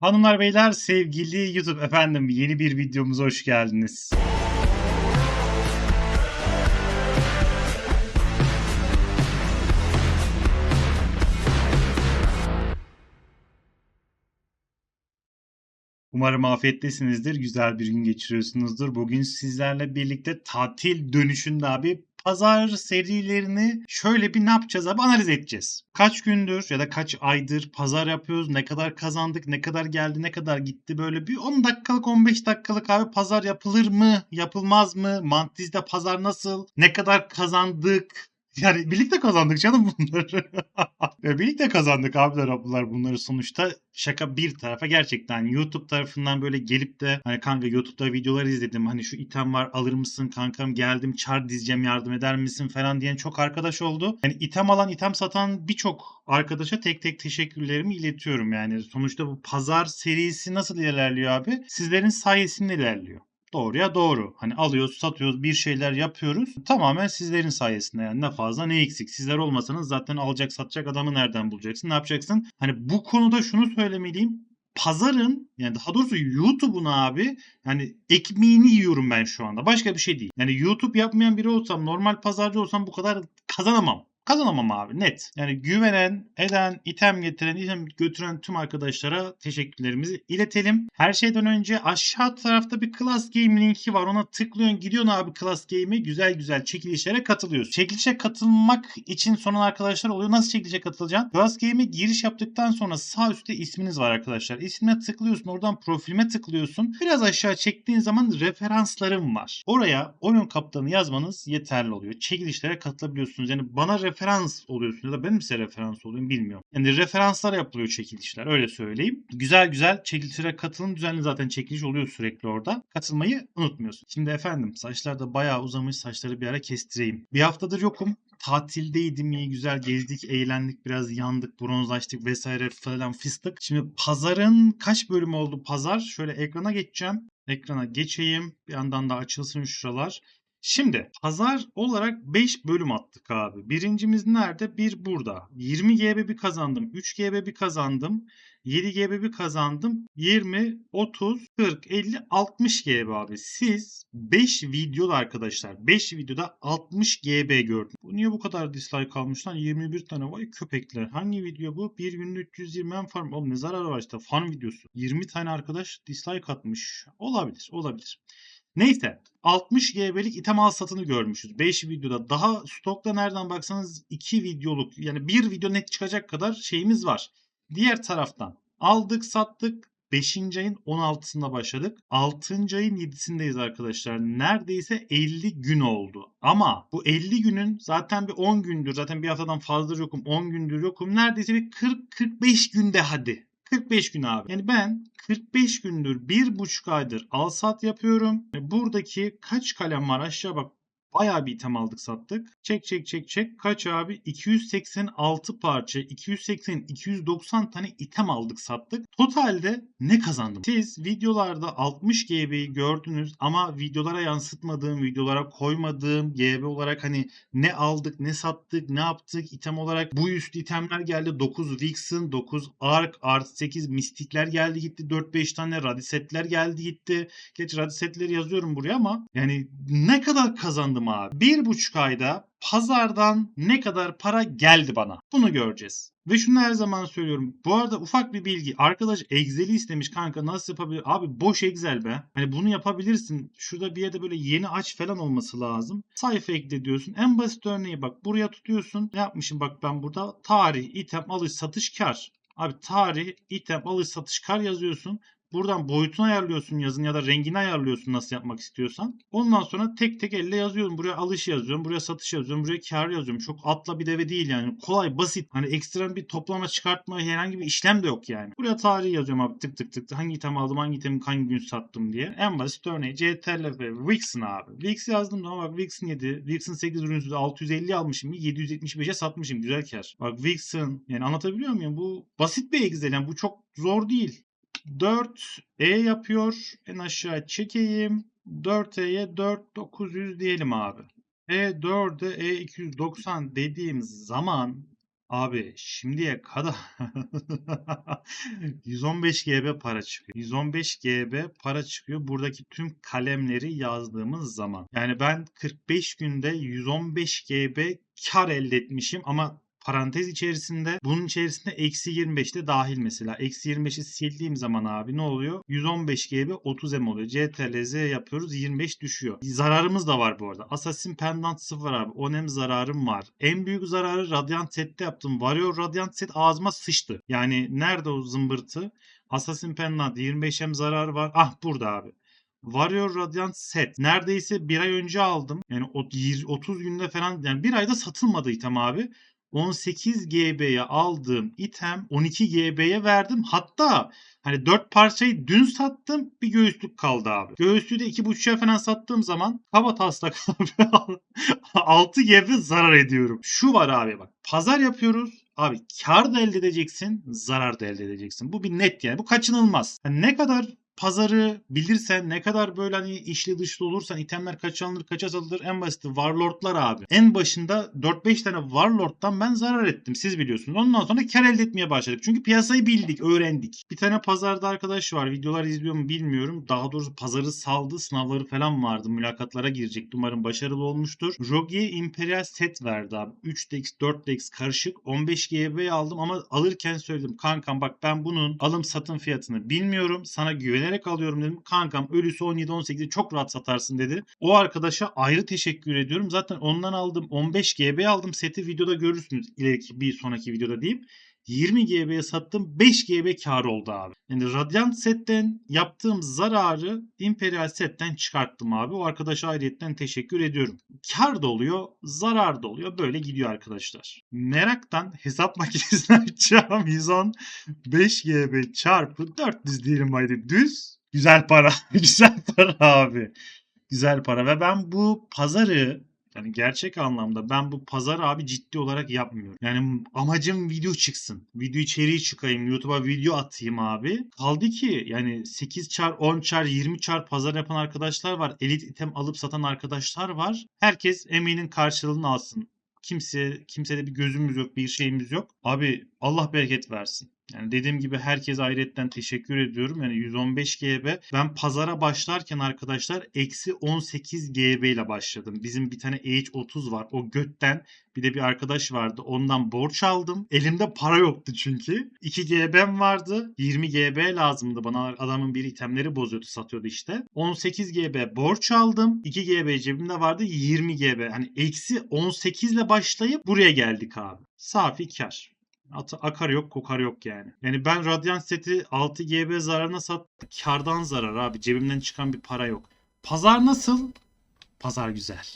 Hanımlar beyler sevgili YouTube efendim yeni bir videomuza hoş geldiniz. Umarım afiyettesinizdir, güzel bir gün geçiriyorsunuzdur. Bugün sizlerle birlikte tatil dönüşünde abi pazar serilerini şöyle bir ne yapacağız abi? Analiz edeceğiz. Kaç gündür ya da kaç aydır pazar yapıyoruz, ne kadar kazandık, ne kadar geldi, ne kadar gitti? Böyle bir 10 dakikalık 15 dakikalık abi pazar yapılır mı, yapılmaz mı, mantizde pazar nasıl, ne kadar kazandık, yani birlikte kazandık canım bunları. birlikte kazandık abiler ablalar bunları sonuçta. Şaka bir tarafa gerçekten YouTube tarafından böyle gelip de hani kanka YouTube'da videolar izledim. Hani şu item var alır mısın kankam geldim çar dizeceğim yardım eder misin falan diyen çok arkadaş oldu. Yani item alan item satan birçok arkadaşa tek tek teşekkürlerimi iletiyorum. Yani sonuçta bu pazar serisi nasıl ilerliyor abi? Sizlerin sayesinde ilerliyor. Doğruya doğru. Hani alıyoruz, satıyoruz, bir şeyler yapıyoruz. Tamamen sizlerin sayesinde yani ne fazla ne eksik. Sizler olmasanız zaten alacak satacak adamı nereden bulacaksın? Ne yapacaksın? Hani bu konuda şunu söylemeliyim. Pazarın yani daha doğrusu YouTube'un abi yani ekmeğini yiyorum ben şu anda. Başka bir şey değil. Yani YouTube yapmayan biri olsam normal pazarcı olsam bu kadar kazanamam. Kazanamam abi net. Yani güvenen, eden, item getiren, item götüren tüm arkadaşlara teşekkürlerimizi iletelim. Her şeyden önce aşağı tarafta bir Class Game linki var. Ona tıklıyorsun gidiyorsun abi Class Game'e güzel güzel çekilişlere katılıyorsun. Çekilişe katılmak için soran arkadaşlar oluyor. Nasıl çekilişe katılacaksın? Class Game'e giriş yaptıktan sonra sağ üstte isminiz var arkadaşlar. İsmine tıklıyorsun. Oradan profilime tıklıyorsun. Biraz aşağı çektiğin zaman referanslarım var. Oraya oyun kaptanı yazmanız yeterli oluyor. Çekilişlere katılabiliyorsunuz. Yani bana referans oluyorsunuz ya da ben size referans olayım bilmiyorum. Yani referanslar yapılıyor çekilişler öyle söyleyeyim. Güzel güzel çekilişlere katılın. Düzenli zaten çekiliş oluyor sürekli orada. Katılmayı unutmuyorsun. Şimdi efendim saçlar da bayağı uzamış saçları bir ara kestireyim. Bir haftadır yokum. Tatildeydim iyi güzel gezdik, eğlendik, biraz yandık, bronzlaştık vesaire falan fıstık. Şimdi pazarın kaç bölümü oldu pazar? Şöyle ekrana geçeceğim. Ekrana geçeyim. Bir yandan da açılsın şuralar. Şimdi pazar olarak 5 bölüm attık abi. Birincimiz nerede? Bir burada. 20 GB bir kazandım. 3 GB bir kazandım. 7 GB bir kazandım. 20, 30, 40, 50, 60 GB abi. Siz 5 videoda arkadaşlar 5 videoda 60 GB gördüm. Bu niye bu kadar dislike almış lan? 21 tane vay köpekler. Hangi video bu? Bir günde 320 en farm. Oğlum ne zararı var işte fan videosu. 20 tane arkadaş dislike atmış. Olabilir olabilir. Neyse 60 GB'lik item al satını görmüşüz. 5 videoda. Daha stokta nereden baksanız 2 videoluk yani bir video net çıkacak kadar şeyimiz var. Diğer taraftan aldık sattık 5. ayın 16'sında başladık. 6. ayın 7'sindeyiz arkadaşlar. Neredeyse 50 gün oldu. Ama bu 50 günün zaten bir 10 gündür zaten bir haftadan fazladır yokum 10 gündür yokum. Neredeyse bir 40-45 günde hadi. 45 gün abi. Yani ben 45 gündür bir buçuk aydır al sat yapıyorum. Buradaki kaç kalem var aşağı bak. Bayağı bir item aldık sattık. Çek çek çek çek. Kaç abi? 286 parça, 280, 290 tane item aldık sattık. Totalde ne kazandım? Siz videolarda 60 GB'yi gördünüz ama videolara yansıtmadığım, videolara koymadığım GB olarak hani ne aldık, ne sattık, ne yaptık item olarak bu üst itemler geldi. 9 Vixen, 9 Ark, Art 8 mistikler geldi gitti. 4-5 tane radisetler geldi gitti. Geç radisetleri yazıyorum buraya ama yani ne kadar kazandım abi? Bir buçuk ayda pazardan ne kadar para geldi bana? Bunu göreceğiz. Ve şunu her zaman söylüyorum. Bu arada ufak bir bilgi. Arkadaş Excel'i istemiş kanka nasıl yapabilir? Abi boş Excel be. Hani bunu yapabilirsin. Şurada bir yerde böyle yeni aç falan olması lazım. Sayfa ekle diyorsun. En basit örneği bak. Buraya tutuyorsun. Ne yapmışım bak ben burada? Tarih, item, alış, satış, kar. Abi tarih, item, alış, satış, kar yazıyorsun. Buradan boyutunu ayarlıyorsun yazın ya da rengini ayarlıyorsun nasıl yapmak istiyorsan. Ondan sonra tek tek elle yazıyorum. Buraya alış yazıyorum. Buraya satış yazıyorum. Buraya kar yazıyorum. Çok atla bir deve değil yani. Kolay, basit. Hani ekstrem bir toplama çıkartma herhangi bir işlem de yok yani. Buraya tarih yazıyorum abi tık tık tık. Hangi item aldım, hangi itemi hangi gün sattım diye. En basit örneği CTRL ve Wixen abi. Wix yazdım ama bak Wixen 7. Wixen 8 ürünsüz 650 almışım. 775'e satmışım. Güzel kar. Bak Wixen yani anlatabiliyor muyum? Bu basit bir Excel yani bu çok zor değil. 4 E yapıyor. En aşağı çekeyim. 4E'ye 4 900 diyelim abi. E4'e E290 dediğim zaman Abi şimdiye kadar 115 GB para çıkıyor. 115 GB para çıkıyor. Buradaki tüm kalemleri yazdığımız zaman. Yani ben 45 günde 115 GB kar elde etmişim ama parantez içerisinde bunun içerisinde eksi 25 de dahil mesela. Eksi 25'i sildiğim zaman abi ne oluyor? 115 GB 30 M oluyor. CTRL Z yapıyoruz 25 düşüyor. Zararımız da var bu arada. Assassin Pendant 0 abi. 10 M zararım var. En büyük zararı Radiant Set'te yaptım. Warrior Radiant Set ağzıma sıçtı. Yani nerede o zımbırtı? Assassin Pendant 25 M zararı var. Ah burada abi. Warrior Radiant set. Neredeyse bir ay önce aldım. Yani o 30 günde falan yani bir ayda satılmadı item abi. 18 GB'ye aldığım item 12 GB'ye verdim. Hatta hani 4 parçayı dün sattım bir göğüslük kaldı abi. Göğüslüğü de 2.5'a falan sattığım zaman kaba taslak abi 6 GB zarar ediyorum. Şu var abi bak pazar yapıyoruz. Abi kar da elde edeceksin, zarar da elde edeceksin. Bu bir net yani. Bu kaçınılmaz. Yani ne kadar pazarı bilirsen ne kadar böyle hani işli dışlı olursan itemler kaça alınır kaça satılır en basiti Warlord'lar abi. En başında 4-5 tane Warlord'dan ben zarar ettim siz biliyorsunuz. Ondan sonra kar elde etmeye başladık. Çünkü piyasayı bildik, öğrendik. Bir tane pazarda arkadaş var. Videolar izliyor mu bilmiyorum. Daha doğrusu pazarı saldı. Sınavları falan vardı. Mülakatlara girecek. Umarım başarılı olmuştur. Rogue Imperial set verdi abi. 3DX, 4DX karışık. 15 GB aldım ama alırken söyledim. Kankam bak ben bunun alım satım fiyatını bilmiyorum. Sana güvenerek alıyorum dedim. Kankam ölüsü 17-18'de çok rahat satarsın dedi. O arkadaşa ayrı teşekkür ediyorum. Zaten ondan aldım 15 GB aldım seti videoda görürsünüz ileriki bir sonraki videoda diyeyim. 20 GB'ye sattım 5 GB kar oldu abi. Yani Radiant setten yaptığım zararı Imperial setten çıkarttım abi. O arkadaşa ayrıyetten teşekkür ediyorum. Kar da oluyor, zarar da oluyor. Böyle gidiyor arkadaşlar. Meraktan hesap makinesini açacağım. 115 GB çarpı 400 diyelim haydi. Düz. Güzel para. Güzel para abi. Güzel para ve ben bu pazarı yani gerçek anlamda ben bu pazar abi ciddi olarak yapmıyorum. Yani amacım video çıksın. Video içeriği çıkayım. YouTube'a video atayım abi. Kaldı ki yani 8 çar, 10 çar, 20 çar pazar yapan arkadaşlar var. Elit item alıp satan arkadaşlar var. Herkes emeğinin karşılığını alsın. Kimse kimsede bir gözümüz yok, bir şeyimiz yok. Abi Allah bereket versin. Yani dediğim gibi herkese ayrıyetten teşekkür ediyorum. Yani 115 GB. Ben pazara başlarken arkadaşlar eksi 18 GB ile başladım. Bizim bir tane H30 var. O götten bir de bir arkadaş vardı. Ondan borç aldım. Elimde para yoktu çünkü. 2 GB'm vardı. 20 GB lazımdı bana. Adamın bir itemleri bozuyordu satıyordu işte. 18 GB borç aldım. 2 GB cebimde vardı. 20 GB. Hani eksi 18 ile başlayıp buraya geldik abi. Safi kar. At akar yok kokar yok yani. Yani ben Radiant seti 6 GB zararına sattım. Kardan zarar abi. Cebimden çıkan bir para yok. Pazar nasıl? Pazar güzel.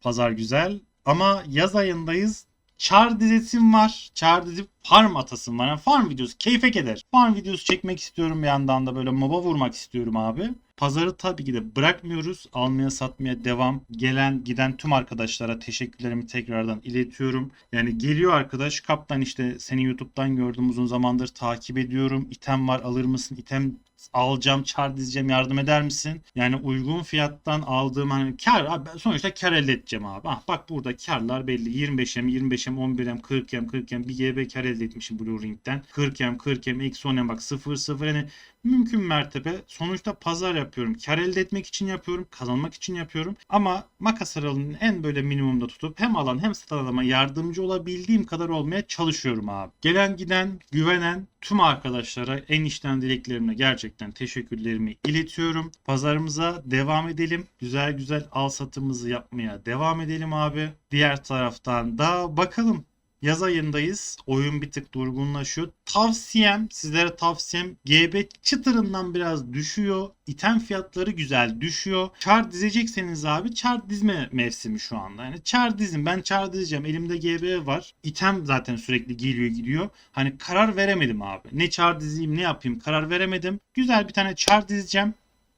Pazar güzel. Ama yaz ayındayız. Char dizesim var. Char dizi farm atasım var. Yani farm videosu keyfe eder. Farm videosu çekmek istiyorum bir yandan da böyle moba vurmak istiyorum abi. Pazarı tabii ki de bırakmıyoruz. Almaya satmaya devam. Gelen giden tüm arkadaşlara teşekkürlerimi tekrardan iletiyorum. Yani geliyor arkadaş kaptan işte seni YouTube'dan gördüm uzun zamandır takip ediyorum. İtem var alır mısın? İtem alacağım, çar dizeceğim yardım eder misin? Yani uygun fiyattan aldığım hani kar abi sonuçta kar elde edeceğim abi. Ah, bak burada karlar belli. 25M, 25M, 11M, 40M, 40M bir GB kar elde etmişim Blue Ring'den. 40M, 40M, eksi 10M bak 0 0 hani mümkün mertebe sonuçta pazar yapıyorum. Kar elde etmek için yapıyorum. Kazanmak için yapıyorum. Ama makas aralığını en böyle minimumda tutup hem alan hem satan adama yardımcı olabildiğim kadar olmaya çalışıyorum abi. Gelen giden güvenen tüm arkadaşlara en içten dileklerimle gerçekten teşekkürlerimi iletiyorum. Pazarımıza devam edelim. Güzel güzel al satımızı yapmaya devam edelim abi. Diğer taraftan da bakalım Yaz ayındayız. Oyun bir tık durgunlaşıyor. Tavsiyem, sizlere tavsiyem GB çıtırından biraz düşüyor. İtem fiyatları güzel düşüyor. Char dizecekseniz abi char dizme mevsimi şu anda. Yani char dizin. Ben char dizeceğim. Elimde GB var. İtem zaten sürekli geliyor gidiyor. Hani karar veremedim abi. Ne char dizeyim ne yapayım karar veremedim. Güzel bir tane char dizeceğim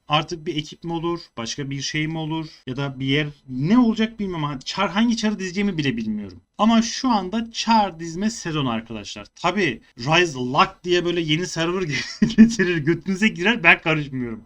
artık bir ekip mi olur, başka bir şey mi olur ya da bir yer ne olacak bilmiyorum. Char hangi çarı dizeceğimi bile bilmiyorum. Ama şu anda Char dizme sezon arkadaşlar. Tabi Rise Lock diye böyle yeni server getirir götünüze girer ben karışmıyorum.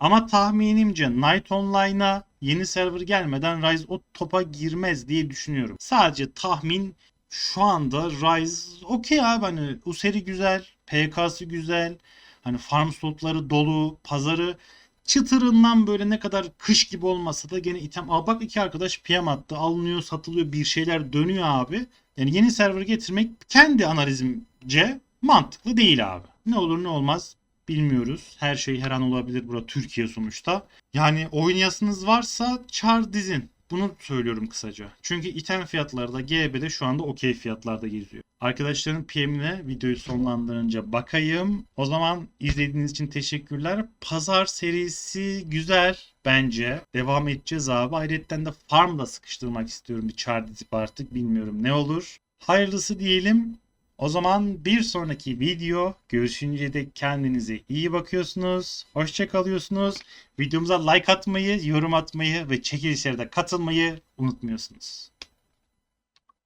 Ama tahminimce Night Online'a yeni server gelmeden Rise o topa girmez diye düşünüyorum. Sadece tahmin şu anda Rise okey abi hani Useri güzel, PK'sı güzel. Hani farm slotları dolu, pazarı çıtırından böyle ne kadar kış gibi olmasa da gene item. Aa bak iki arkadaş PM attı. Alınıyor, satılıyor, bir şeyler dönüyor abi. Yani yeni server getirmek kendi analizimce mantıklı değil abi. Ne olur ne olmaz bilmiyoruz. Her şey her an olabilir. Burada Türkiye sonuçta. Yani oynayasınız varsa çar dizin. Bunu söylüyorum kısaca. Çünkü item fiyatları da GB'de şu anda okey fiyatlarda geziyor. Arkadaşların PM'ine videoyu sonlandırınca bakayım. O zaman izlediğiniz için teşekkürler. Pazar serisi güzel bence. Devam edeceğiz abi. Ayrıca de farm da sıkıştırmak istiyorum bir char dizip artık. Bilmiyorum ne olur. Hayırlısı diyelim. O zaman bir sonraki video görüşünce de kendinize iyi bakıyorsunuz. Hoşça kalıyorsunuz. Videomuza like atmayı, yorum atmayı ve çekilişlere de katılmayı unutmuyorsunuz.